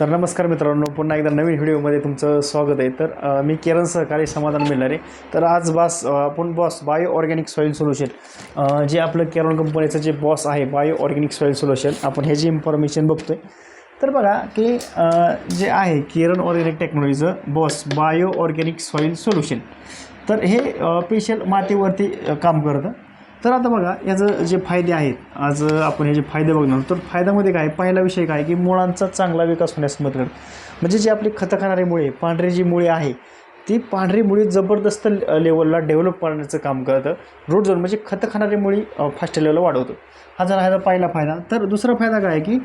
तर नमस्कार मित्रांनो पुन्हा एकदा नवीन व्हिडिओमध्ये तुमचं स्वागत आहे. तर मी किरण सहकारी समाधान मिळणार आहे तर आज बॉस आपण Boss bio organic soil solution जे आपलं केरळ कंपनीचं जे बॉस आहे बायो ऑर्गॅनिक सॉईल सोल्युशन आपण ह्याची इन्फॉर्मेशन बघतो आहे तर बघा की जे आहे किरण ऑर्गॅनिक टेक्नॉलॉजीचं Boss bio organic soil solution. तर हे स्पेशल मातीवरती काम करतं. तर आता बघा याचं जे फायदे आहेत आज आपण हे जे फायदे बघणार तर फायद्यामध्ये काय? पहिला विषय काय? की मुळांचा चांगला विकास होण्यास मदत करतं. म्हणजे जी आपली खतं खाणारी मुळे पांढरी जी मुळे आहे ती पांढरी मुळी जबरदस्त लेवलला डेव्हलप करण्याचं काम करतं. रूट झोन म्हणजे खतं खाणारी मुळी फास्ट लेवलला वाढवतो. हा झाला ह्याचा पहिला फायदा. तर दुसरा फायदा काय आहे की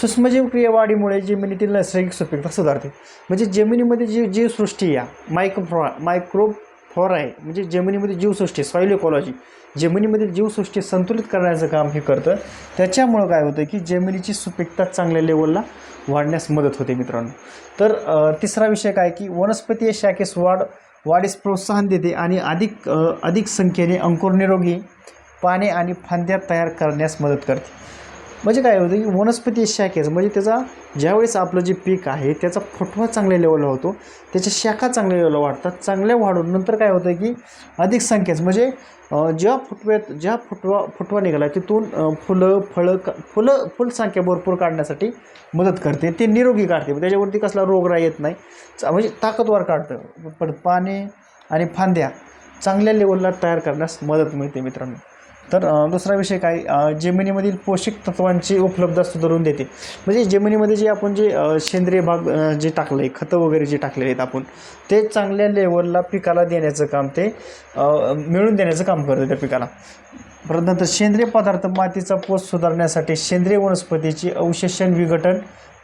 सूक्ष्मजीव क्रियावाढीमुळे जमिनीतील नैसर्गिक सुपीकता सुधारते. म्हणजे जमिनीमध्ये जी जीवसृष्टी या मायक्रो मायक्रो फ्लोरा आहे. म्हणजे जमिनीमध्ये जीवसृष्टी सॉईल इकॉलॉजी जमिनीमधील जीवसृष्टी संतुलित करण्याचं काम हे करतं. त्याच्यामुळं काय होतं की जमिनीची सुपीकता चांगल्या लेवलला वाढण्यास मदत होते मित्रांनो. तर तिसरा विषय काय की वनस्पती शाखेस वाढ वाढीस प्रोत्साहन देते आणि अधिक अधिक संख्येने अंकुर निरोगी पाने आणि फांद्या तयार करण्यास मदत करते. म्हणजे काय होतं की वनस्पती शाखेचं म्हणजे त्याचा ज्यावेळेस आपलं जे पीक आहे त्याचा फुटवा चांगल्या लेवलला होतो त्याच्या शाखा चांगल्या लेवलला वाढतात चांगल्या वाढून नंतर काय होतं की अधिक संख्येच म्हणजे ज्या फुटव्यात ज्या फुटवा फुटवा निघाला तिथून फुलं फळं का फुलं फुलसंख्या भरपूर काढण्यासाठी मदत करते ते निरोगी काढते त्याच्यावरती कसला रोगराई येत नाही म्हणजे ताकदवार काढतं पण पाने आणि फांद्या चांगल्या लेवलला तयार करण्यास मदत मिळते मित्रांनो. तर दुसरा विषय काय? जमिनीमधील पोषक तत्वांची उपलब्धता सुधारून देते. म्हणजे जमिनीमध्ये जे आपण जे सेंद्रिय भाग जे टाकलं आहे खतं वगैरे जे टाकलेले आहेत आपण ते चांगल्या लेवलला पिकाला देण्याचं काम ते मिळून देण्याचं काम करतं त्या पिकाला. परत नंतर सेंद्रिय पदार्थ मातीचा पोत सुधारण्यासाठी सेंद्रिय वनस्पतीची अवशेषण विघटन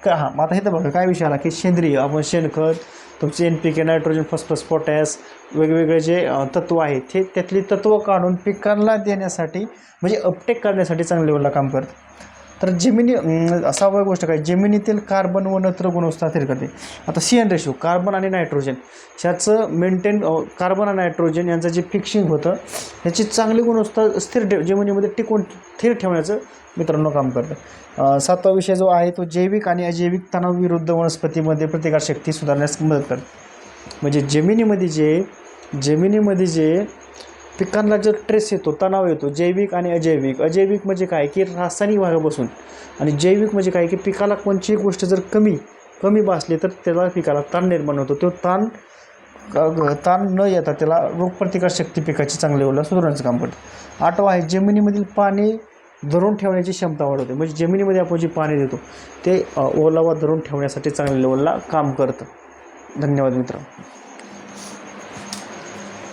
का हां मग आता हे तर बघा काय विषय आला की सेंद्रिय आपण शेणखत तुमचे N P K nitrogen phosphorus potash वेगवेगळे जे तत्व आहेत ते त्यातली तत्व काढून पिकांना देण्यासाठी म्हणजे अपटेक करण्यासाठी चांगल्या वेळेला काम करतं. तर जमिनी अं, असावं गोष्ट काय? जमिनीतील कार्बन व नत्र गुणवत्ता स्थिर करते. आता सी एन रेशो कार्बन आणि नायट्रोजन ह्याचं मेंटेन कार्बन आणि नायट्रोजन यांचं जे फिक्सिंग होतं ह्याची चांगली गुणवत्ता स्थिर ठेव जमिनीमध्ये टिकून स्थिर ठेवण्याचं मित्रांनो काम करतं. सातवा विषय जो आहे तो जैविक आणि अजैविक तणाव विरुद्ध वनस्पतीमध्ये प्रतिकारशक्ती सुधारण्यास मदत करते. म्हणजे जमिनीमध्ये जे जमिनीमध्ये जे पिकांना जर ट्रेस येतो तणाव येतो जैविक आणि अजैविक. अजैविक म्हणजे काय? की रासायनिक भागापासून. आणि जैविक म्हणजे काय? की पिकाला कोणतीही गोष्ट जर कमी कमी भासली तर त्याला पिकाला ताण निर्माण होतो. तो ताण ताण न येता त्याला रोगप्रतिकारशक्ती पिकाची चांगल्या ओला सुधारण्याचं काम करतं. आठवा आहे जमिनीमधील पाणी धरून ठेवण्याची क्षमता वाढवते. म्हणजे जमिनीमध्ये आपण जे पाणी देतो ते ओलावा धरून ठेवण्यासाठी चांगल्या लेवलला काम करतं. धन्यवाद मित्र